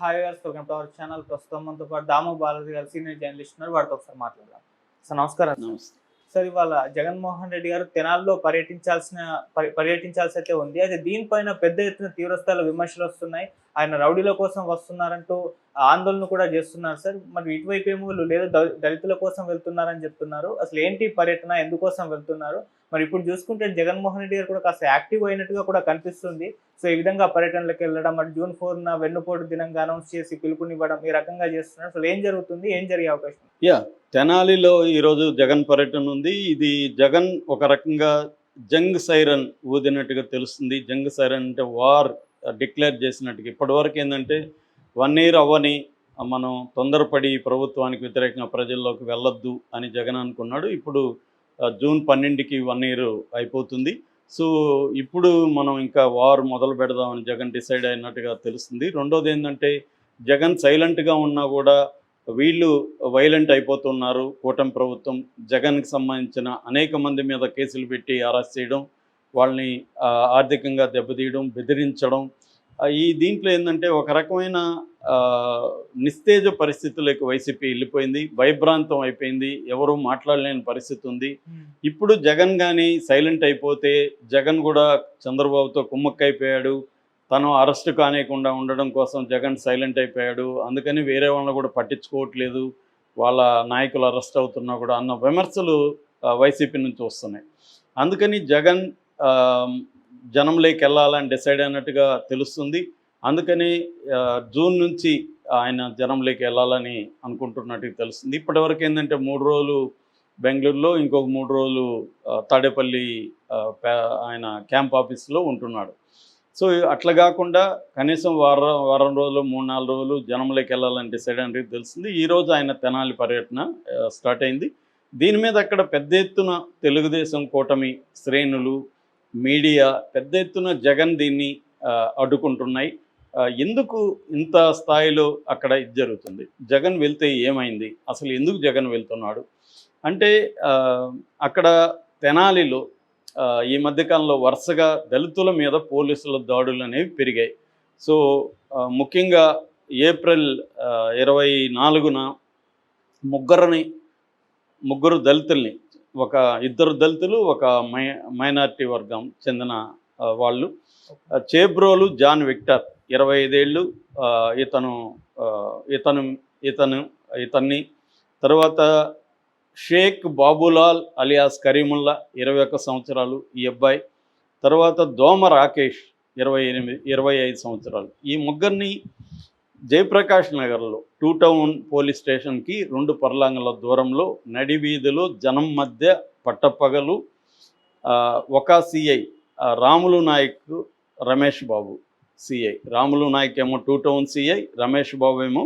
Hi గారు welcome to our channel ప్రస్తుతం మనతో పాటు దాము బాలాజీ గారు సీనియర్ జర్నలిస్ట్ ఉన్నారు. వాడితో ఒకసారి మాట్లాడదాం. సార్ నమస్కారం. సార్. ఇవాళ జగన్మోహన్ రెడ్డి గారు తెనాల్లో పర్యటించాల్సిన పర్య- పర్యటించాల్సి అయితే ఉంది. అయితే దీనిపైన పెద్ద ఎత్తున తీవ్రస్థాయిలో విమర్శలు వస్తున్నాయి. ఆయన రౌడీల కోసం వస్తున్నారంటూ ఆందోళన కూడా చేస్తున్నారు సార్. మరి ఇటువైపు ఏమో లేదా దళితుల కోసం వెళ్తున్నారని చెప్తున్నారు. అసలు ఏంటి పర్యటన? ఎందుకోసం వెళ్తున్నారు? మరి ఇప్పుడు చూసుకుంటే జగన్మోహన్ రెడ్డి గారు కూడా కాస్త యాక్టివ్ అయినట్టుగా కూడా కనిపిస్తుంది. సో ఈ విధంగా పర్యటనలకు వెళ్ళడం మరి జూన్ ఫోర్ వెన్నుపోటు దినంగా అనౌన్స్ చేసి పిలుపునివ్వడం ఈ రకంగా చేస్తున్నారు. అసలు ఏం జరుగుతుంది? ఏం జరిగే అవకాశం యా తెనాలిలో ఈరోజు జగన్ పర్యటన ఉంది. ఇది జగన్ ఒక రకంగా జంగ్ సైరన్ ఊదినట్టుగా తెలుస్తుంది. జంగ్ సైరన్ అంటే వార్. డిక్లేర్ చేసినట్టుగా. ఇప్పటివరకు ఏంటంటే వన్ ఇయర్ అవ్వని మనం తొందరపడి ప్రభుత్వానికి వ్యతిరేకంగా ప్రజల్లోకి వెళ్ళొద్దు అని జగన్ అనుకున్నాడు. ఇప్పుడు జూన్ పన్నెండుకి వన్ ఇయర్ అయిపోతుంది. సో ఇప్పుడు మనం ఇంకా వార్ మొదలు పెడదామని జగన్ డిసైడ్ అయినట్టుగా తెలుస్తుంది. రెండోది ఏంటంటే జగన్ సైలెంట్గా ఉన్నా కూడా వీళ్ళు వైలెంట్ అయిపోతున్నారు. కూటమి ప్రభుత్వం జగన్కి సంబంధించిన అనేక మంది మీద కేసులు పెట్టి అరెస్ట్ చేయడం వాళ్ళని ఆర్థికంగా దెబ్బతీయడం బెదిరించడం ఈ దీంట్లో ఏంటంటే ఒక రకమైన నిస్తేజ పరిస్థితులకు వైసీపీ వెళ్ళిపోయింది భయభ్రాంతం అయిపోయింది ఎవరు మాట్లాడలేని పరిస్థితి ఉంది. ఇప్పుడు జగన్ కానీ సైలెంట్ అయిపోతే జగన్ కూడా చంద్రబాబుతో కుమ్మక్కైపోయాడు తను అరెస్ట్ కానియకుండా ఉండడం కోసం జగన్ సైలెంట్ అయిపోయాడు అందుకని వేరే వాళ్ళని కూడా పట్టించుకోవట్లేదు వాళ్ళ నాయకులు అరెస్ట్ అవుతున్నా కూడా అన్న విమర్శలు వైసీపీ నుంచి వస్తున్నాయి. అందుకని జగన్ జనంలోకి వెళ్ళాలని డిసైడ్ అయినట్టుగా తెలుస్తుంది. అందుకని జూన్ నుంచి ఆయన జనంలోకి వెళ్ళాలని అనుకుంటున్నట్టుగా తెలుస్తుంది. ఇప్పటివరకు ఏంటంటే మూడు రోజులు బెంగళూరులో ఇంకొక మూడు రోజులు తాడేపల్లి ఆయన క్యాంప్ ఆఫీస్లో ఉంటున్నాడు. సో అట్లా కాకుండా కనీసం వారం వారం రోజులు మూడు నాలుగు రోజులు జనంలోకి వెళ్ళాలని డిసైడ్ అనేది తెలిసింది ఈరోజు ఆయన తెనాలి పర్యటన స్టార్ట్ అయింది. దీని మీద అక్కడ పెద్ద ఎత్తున తెలుగుదేశం కూటమి శ్రేణులు మీడియా పెద్ద ఎత్తున జగన్ దీన్ని అడ్డుకుంటున్నాయి. ఎందుకు ఇంత స్థాయిలో అక్కడ ఇది జరుగుతుంది? జగన్ వెళ్తే ఏమైంది? అసలు ఎందుకు జగన్ వెళ్తున్నాడు? అంటే అక్కడ తెనాలిలో ఈ మధ్యకాలంలో వరుసగా దళితుల మీద పోలీసుల దాడులు అనేవి పెరిగాయి. సో ముఖ్యంగా ఏప్రిల్ ఇరవై నాలుగున ముగ్గురని ముగ్గురు దళితుల్ని ఒక ఇద్దరు దళితులు ఒక మై మైనారిటీ వర్గం చెందిన వాళ్ళు. చేబ్రోలు జాన్ విక్టర్ ఇరవై ఐదేళ్ళు ఇతను ఇతను ఇతను ఇతన్ని. తర్వాత షేక్ బాబులాల్ అలియాస్ కరీముల్లా ఇరవై ఒక్క సంవత్సరాలు ఈ అబ్బాయి. తర్వాత దోమ రాకేష్ ఇరవై ఎనిమిది ఇరవై ఐదు సంవత్సరాలు. ఈ ముగ్గురిని జయప్రకాష్ నగర్లో టూ టౌన్ పోలీస్ స్టేషన్కి రెండు పర్లాంగుల దూరంలో నడి వీధులు జనం మధ్య పట్టపగలు ఒక సిఐ రాములు నాయక్ రమేష్ బాబు సిఐ రాములు నాయక్ ఏమో two town CI Ramesh Babu ఏమో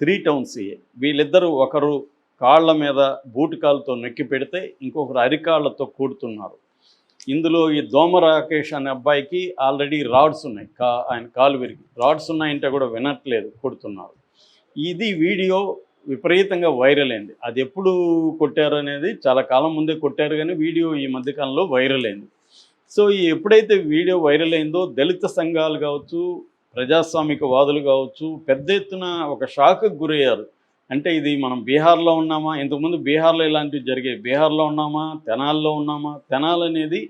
త్రీ టౌన్ సిఐ వీళ్ళిద్దరూ ఒకరు కాళ్ళ మీద బూటు కాళ్ళతో నొక్కి పెడితే ఇంకొకరు అరికాళ్ళతో కూడుతున్నారు. ఇందులో ఈ దోమ రాకేష్ అనే అబ్బాయికి ఆల్రెడీ రాడ్స్ ఉన్నాయి. కా ఆయన కాలు విరిగి. రాడ్స్ ఉన్నాయంటే కూడా వినట్లేదు కొడుతున్నారు. ఇది వీడియో విపరీతంగా వైరల్ అయింది. అది ఎప్పుడు కొట్టారు అనేది చాలా కాలం ముందే కొట్టారు కానీ వీడియో ఈ మధ్యకాలంలో వైరల్ అయింది. సో ఈ ఎప్పుడైతే వీడియో వైరల్ అయిందో దళిత సంఘాలు కావచ్చు ప్రజాస్వామిక వాదులు కావచ్చు పెద్ద ఎత్తున ఒక షాక్కు గురయ్యారు. అంటే ఇది మనం బీహార్లో ఉన్నామా? ఇంతకుముందు బీహార్లో ఇలాంటివి జరిగాయి. బీహార్లో ఉన్నామా? తెనాల్లో ఉన్నామా? తెనాల్ అనేది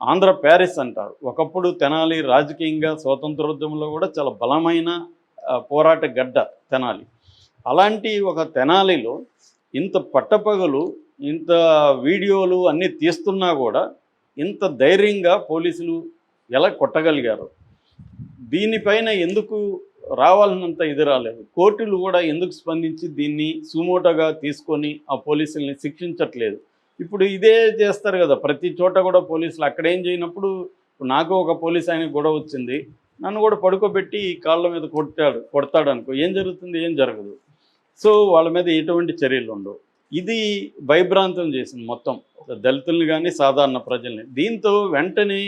ఆంధ్ర ప్యారిస్ అంటారు. ఒకప్పుడు తెనాలి రాజకీయంగా స్వతంత్రోద్యమంలో కూడా చాలా బలమైన పోరాట గడ్డ తెనాలి. అలాంటి ఒక తెనాలిలో ఇంత పట్టపగలు ఇంత వీడియోలు అన్నీ తీస్తున్నా కూడా ఇంత ధైర్యంగా పోలీసులు ఎలా కొట్టగలిగారు? దీనిపైన ఎందుకు రావాలన్నంత ఇది రాలేదు. కోర్టులు కూడా ఎందుకు స్పందించి దీన్ని సుమోటోగా తీసుకొని ఆ పోలీసుల్ని శిక్షించట్లేదు? ఇప్పుడు ఇదే చేస్తారు కదా ప్రతి చోట కూడా పోలీసులు అక్కడేం చేయనప్పుడు నాకు ఒక పోలీస్ ఆయన గొడవ వచ్చింది. నన్ను కూడా పడుకోబెట్టి కాళ్ళ మీద కొట్టాడు కొడతాడు అనుకో ఏం జరుగుతుంది ఏం జరగదు. సో వాళ్ళ మీద ఎటువంటి చర్యలు ఉండవు. ఇది భయభ్రాంతం చేసింది మొత్తం. దళితుల్ని కానీ సాధారణ ప్రజల్ని. దీంతో వెంటనే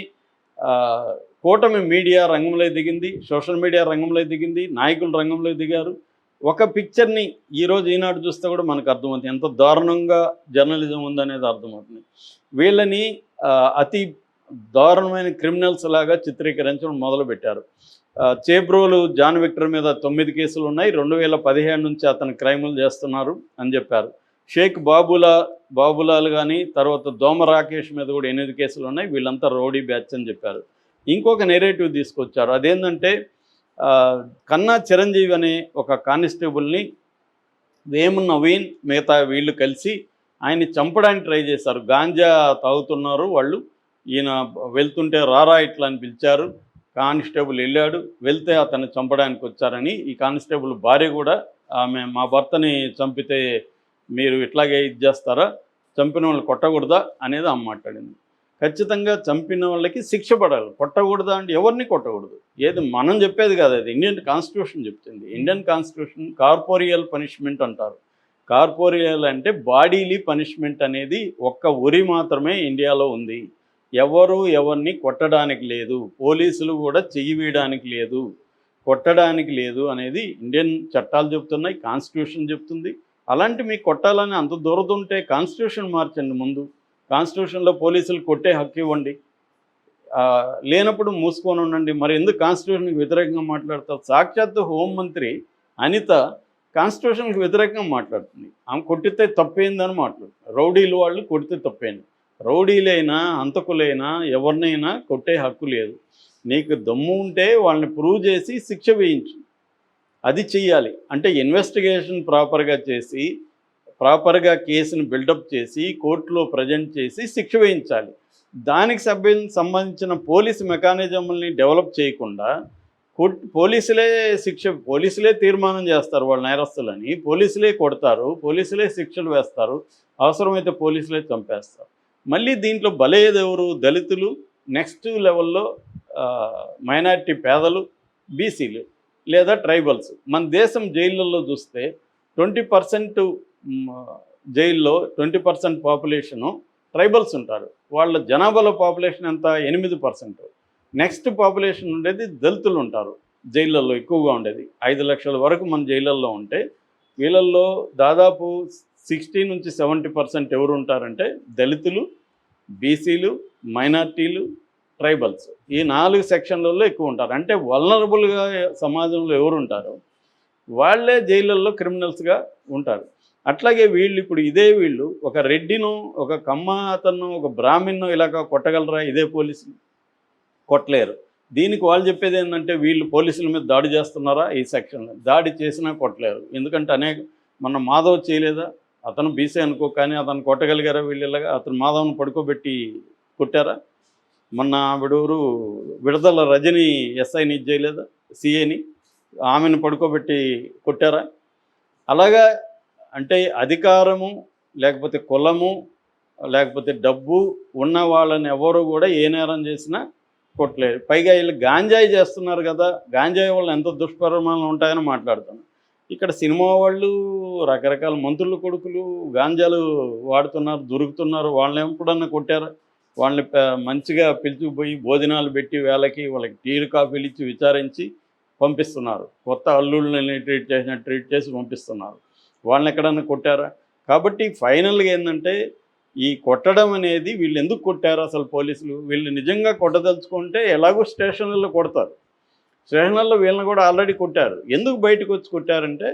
కూటమి మీడియా రంగంలో దిగింది సోషల్ మీడియా రంగంలో దిగింది నాయకులు రంగంలో దిగారు. ఒక పిక్చర్ని ఈరోజు ఈనాడు చూస్తే కూడా మనకు అర్థమవుతుంది. ఎంత దారుణంగా జర్నలిజం ఉందనేది అర్థమవుతుంది. వీళ్ళని అతి దారుణమైన క్రిమినల్స్ లాగా చిత్రీకరించడం మొదలుపెట్టారు. చేబ్రోలు జాన్ విక్టర్ మీద తొమ్మిది కేసులు ఉన్నాయి. రెండు వేల పదిహేను నుంచి అతను క్రైములు చేస్తున్నారు అని చెప్పారు. షేక్ బాబులా బాబులాల్ కానీ తర్వాత దోమ రాకేష్ మీద కూడా ఎనిమిది కేసులు ఉన్నాయి. వీళ్ళంతా రౌడీ బ్యాచ్ అని చెప్పారు. ఇంకొక నెరేటివ్ తీసుకొచ్చారు. అదేంటంటే కన్నా చిరంజీవి అనే ఒక కానిస్టేబుల్ని వేము నవీన్ మిగతా వీళ్ళు కలిసి ఆయన్ని చంపడానికి ట్రై చేశారు. గాంజా తాగుతున్నారు వాళ్ళు. ఈయన వెళ్తుంటే రారా ఇట్లా అని పిలిచారు. కానిస్టేబుల్ వెళ్ళాడు. వెళ్తే అతన్ని చంపడానికి వచ్చారని ఈ కానిస్టేబుల్ భార్య కూడా ఆమె మా భర్తని చంపితే మీరు ఇట్లాగే ఇది చేస్తారా? చంపిన వాళ్ళు కొట్టకూడదా? అనేది ఆమె మాట్లాడింది. ఖచ్చితంగా చంపిన వాళ్ళకి శిక్ష పడాలి. కొట్టకూడదు అంటే ఎవరిని కొట్టకూడదు? ఏది మనం చెప్పేది కాదు అది. ఇండియన్ కాన్స్టిట్యూషన్ చెప్తుంది. ఇండియన్ కాన్స్టిట్యూషన్ కార్పోరియల్ పనిష్మెంట్ అంటారు. కార్పోరియల్ అంటే బాడీలీ పనిష్మెంట్ అనేది ఒక్క ఉరి మాత్రమే ఇండియాలో ఉంది. ఎవరు ఎవరిని కొట్టడానికి లేదు. పోలీసులు కూడా చెయ్యి వేయడానికి లేదు. కొట్టడానికి లేదు అనేది ఇండియన్ చట్టాలు చెప్తున్నాయి. కాన్స్టిట్యూషన్ చెప్తుంది. అలాంటి మీకు కొట్టాలని అంత దూరదుంటే కాన్స్టిట్యూషన్ మార్చండి ముందు. కాన్స్టిట్యూషన్లో పోలీసులు కొట్టే హక్కు ఇవ్వండి. లేనప్పుడు మూసుకొని ఉండండి. మరి ఎందుకు కాన్స్టిట్యూషన్కి వ్యతిరేకంగా మాట్లాడతారు? సాక్షాత్తు హోంమంత్రి అనిత కాన్స్టిట్యూషన్కి వ్యతిరేకంగా మాట్లాడుతుంది. ఆమె కొట్టితే తప్పేందని మాట్లాడుతుంది. రౌడీలు వాళ్ళు కొడితే తప్పేంది. రౌడీలైనా హంతకులైనా ఎవరినైనా కొట్టే హక్కు లేదు. నీకు దమ్ము ఉంటే వాళ్ళని ప్రూవ్ చేసి శిక్ష వేయించు. అది చెయ్యాలి. అంటే ఇన్వెస్టిగేషన్ ప్రాపర్గా చేసి ప్రాపర్గా కేసును బిల్డప్ చేసి కోర్టులో ప్రజెంట్ చేసి శిక్ష వేయించాలి. దానికి సభ్య సంబంధించిన పోలీస్ మెకానిజంని డెవలప్ చేయకుండా కోర్టు పోలీసులే శిక్ష పోలీసులే తీర్మానం చేస్తారు వాళ్ళ నేరస్తులని. పోలీసులే కొడతారు పోలీసులే శిక్షలు వేస్తారు. అవసరమైతే పోలీసులే చంపేస్తారు. మళ్ళీ దీంట్లో బలయ్యేది దళితులు నెక్స్ట్ లెవెల్లో మైనారిటీ పేదలు బీసీలు లేదా ట్రైబల్స్. మన దేశం జైళ్ళల్లో చూస్తే ట్వంటీ పర్సెంట్ జైల్లో ట్వంటీ పర్సెంట్ పాపులేషను ట్రైబల్స్ ఉంటారు. వాళ్ళ జనాభాలో పాపులేషన్ ఎంత? ఎనిమిది పర్సెంట్. నెక్స్ట్ పాపులేషన్ ఉండేది దళితులు ఉంటారు. జైళ్ళల్లో ఎక్కువగా ఉండేది. ఐదు లక్షల వరకు మన జైళ్ళల్లో ఉంటే వీళ్ళల్లో దాదాపు సిక్స్టీ నుంచి సెవెంటీ పర్సెంట్ ఎవరు ఉంటారంటే దళితులు బీసీలు మైనార్టీలు ట్రైబల్స్. ఈ నాలుగు సెక్షన్లలో ఎక్కువ ఉంటారు. అంటే వలనరబుల్గా సమాజంలో ఎవరు ఉంటారో? వాళ్ళే జైళ్ళల్లో క్రిమినల్స్గా ఉంటారు. అట్లాగే వీళ్ళు ఇప్పుడు ఇదే వీళ్ళు ఒక రెడ్డిను ఒక కమ్మ అతను ఒక బ్రాహ్మిన్ను ఇలాగ కొట్టగలరా? ఇదే పోలీసులు కొట్టలేరు. దీనికి వాళ్ళు చెప్పేది ఏంటంటే వీళ్ళు పోలీసుల మీద దాడి చేస్తున్నారా ఈ సెక్షన్లో? దాడి చేసినా కొట్టలేరు. ఎందుకంటే అనేక మన మాధవ్ చేయలేదా? అతను బీసీ అనుకో కానీ అతను కొట్టగలిగారా వీళ్ళు ఇలాగా? అతను మాధవ్ను పడుకోబెట్టి కొట్టారా? మొన్న ఆవిడూరు విడుదల రజని ఎస్ఐని ఇది చేయలేదా? సిఏని ఆమెను పడుకోబెట్టి కొట్టారా? అలాగా అంటే అధికారము లేకపోతే కులము లేకపోతే డబ్బు ఉన్న వాళ్ళని ఎవరు కూడా ఏ నేరం చేసినా కొట్టలేరు. పైగా వీళ్ళు గాంజాయి చేస్తున్నారు కదా గాంజాయి వల్ల ఎంత దుష్పరిణామాలు ఉంటాయని మాట్లాడుతున్నారు ఇక్కడ సినిమా వాళ్ళు రకరకాల మంత్రుల కొడుకులు గాంజాలు వాడుతున్నారు దొరుకుతున్నారు వాళ్ళని ఎప్పుడన్నా కొట్టారు? వాళ్ళని మంచిగా పిలిచిపోయి భోజనాలు పెట్టి వేళకి వాళ్ళకి టీలు కాఫీలు ఇచ్చి విచారించి పంపిస్తున్నారు. కొత్త అల్లుళ్ళని ట్రీట్ చేసిన ట్రీట్ చేసి పంపిస్తున్నారు. వాళ్ళని ఎక్కడన్నా కొట్టారా? కాబట్టి ఫైనల్గా ఏంటంటే ఈ కొట్టడం అనేది వీళ్ళు ఎందుకు కొట్టారు అసలు పోలీసులు? వీళ్ళు నిజంగా కొట్టదలుచుకుంటే ఎలాగో స్టేషన్లలో కొడతారు. స్టేషన్లలో వీళ్ళని కూడా ఆల్రెడీ కొట్టారు. ఎందుకు బయటకు వచ్చి కొట్టారంటే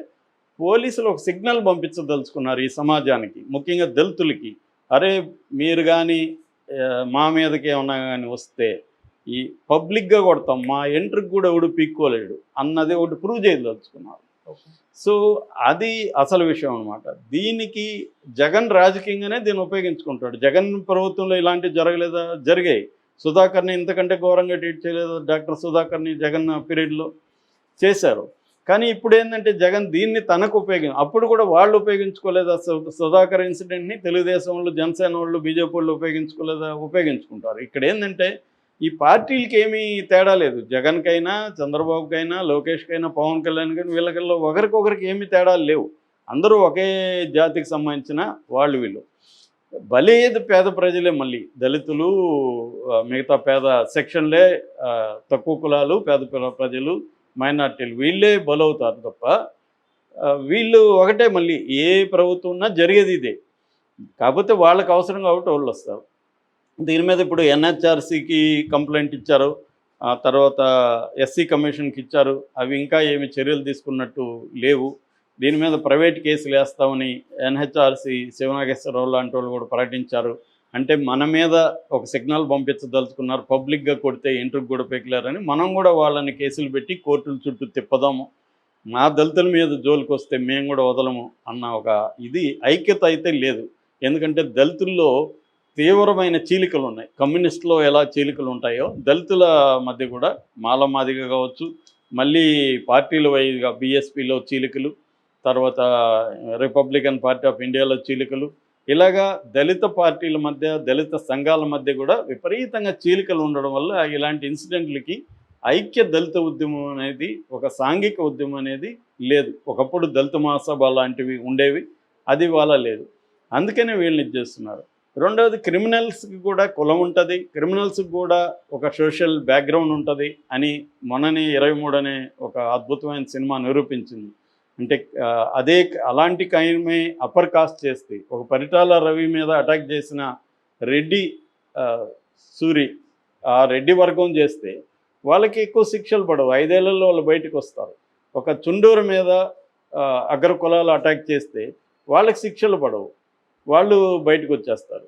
పోలీసులు ఒక సిగ్నల్ పంపించదలుచుకున్నారు ఈ సమాజానికి ముఖ్యంగా దళితులకి. అరే మీరు కానీ మా మీదకి ఏమన్నా కానీ వస్తే ఈ పబ్లిక్గా కొడతాం మా ఎంట్రీకి కూడా ఎవడు పీక్కోలేడు అన్నది ఒకటి ప్రూవ్ చేయదలుచుకున్నారు. సో అది అసలు విషయం అనమాట దీనికి జగన్ రాజకీయంగానే దీన్ని ఉపయోగించుకుంటాడు. జగన్ ప్రభుత్వంలో ఇలాంటివి జరగలేదా? జరిగాయి. సుధాకర్ని ఇంతకంటే ఘోరంగా ట్రీట్ చేయలేదు డాక్టర్ సుధాకర్ని జగన్ పీరియడ్లో చేశారు. కానీ ఇప్పుడు ఏంటంటే జగన్ దీన్ని తనకు ఉపయోగం అప్పుడు కూడా వాళ్ళు ఉపయోగించుకోలేదా? సు- సుధాకర్ ఇన్సిడెంట్ని తెలుగుదేశం వాళ్ళు జనసేన వాళ్ళు బీజేపీ వాళ్ళు ఉపయోగించుకోలేదా? ఉపయోగించుకుంటారు. ఇక్కడ ఏంటంటే ఈ పార్టీలకి ఏమీ తేడా లేదు. జగన్కైనా చంద్రబాబుకైనా లోకేష్కైనా పవన్ కళ్యాణ్ కానీ వీళ్ళకల్లో ఒకరికొకరికి ఏమీ తేడాలు లేవు. అందరూ ఒకే జాతికి సంబంధించిన వాళ్ళు వీళ్ళు. బలేదు పేద ప్రజలే మళ్ళీ. దళితులు మిగతా పేద సెక్షన్లే తక్కువ కులాలు పేద ప్రజలు మైనార్టీలు వీళ్ళే బలవుతారు తప్ప వీళ్ళు ఒకటే మళ్ళీ ఏ ప్రభుత్వం ఉన్నా జరిగేది ఇదే. కాకపోతే వాళ్ళకి అవసరం కాబట్టి వాళ్ళు వస్తారు? దీని మీద ఇప్పుడు ఎన్హెచ్ఆర్సీకి కంప్లైంట్ ఇచ్చారు. ఆ తర్వాత ఎస్సీ కమిషన్కి ఇచ్చారు. అవి ఇంకా ఏమి చర్యలు తీసుకున్నట్టు లేవు. దీని మీద ప్రైవేట్ కేసులు వేస్తామని ఎన్హెచ్ఆర్సి శివనాగేశ్వరరావు లాంటి వాళ్ళు కూడా ప్రకటించారు. అంటే మన మీద ఒక సిగ్నల్ పంపించదలుచుకున్నారు. పబ్లిక్గా కొడితే ఇంటర్కి కూడా పెకిలారని మనం కూడా వాళ్ళని కేసులు పెట్టి కోర్టుల చుట్టూ తిప్పదాము. మా దళితుల మీద జోలికి వస్తే మేము కూడా వదలము అన్న ఒక ఇది ఐక్యత అయితే లేదు. ఎందుకంటే దళితుల్లో తీవ్రమైన చీలికలు ఉన్నాయి. కమ్యూనిస్టులో ఎలా చీలికలు ఉంటాయో దళితుల మధ్య కూడా మాలమాదిగ కావచ్చు మళ్ళీ పార్టీల వైజ్గా బీఎస్పీలో చీలికలు తర్వాత రిపబ్లికన్ పార్టీ ఆఫ్ ఇండియాలో చీలికలు. ఇలాగా దళిత పార్టీల మధ్య దళిత సంఘాల మధ్య కూడా విపరీతంగా చీలికలు ఉండడం వల్ల ఇలాంటి ఇన్సిడెంట్లకి ఐక్య దళిత ఉద్యమం అనేది ఒక సాంఘిక ఉద్యమం అనేది లేదు. ఒకప్పుడు దళిత మహాసభ లాంటివి ఉండేవి అది వాళ్ళ లేదు. అందుకనే వీళ్ళని చేస్తున్నారు. రెండవది క్రిమినల్స్కి కూడా కులం ఉంటుంది. క్రిమినల్స్కి కూడా ఒక సోషల్ బ్యాక్గ్రౌండ్ ఉంటుంది అని మొన్ననే ఇరవై మూడు అనే ఒక అద్భుతమైన సినిమా నిరూపించింది. అంటే అదే అలాంటి కైమే అప్పర్ కాస్ట్ చేస్తే ఒక పరిటాల రవి మీద అటాక్ చేసిన రెడ్డి సూరి ఆ రెడ్డి వర్గం చేస్తే వాళ్ళకి ఎక్కువ శిక్షలు పడవు. ఐదేళ్ళలో వాళ్ళు బయటకు వస్తారు. ఒక చుండూరు మీద అగ్ర కులాలు అటాక్ చేస్తే వాళ్ళకి శిక్షలు పడవు. వాళ్ళు బయటకు వచ్చేస్తారు.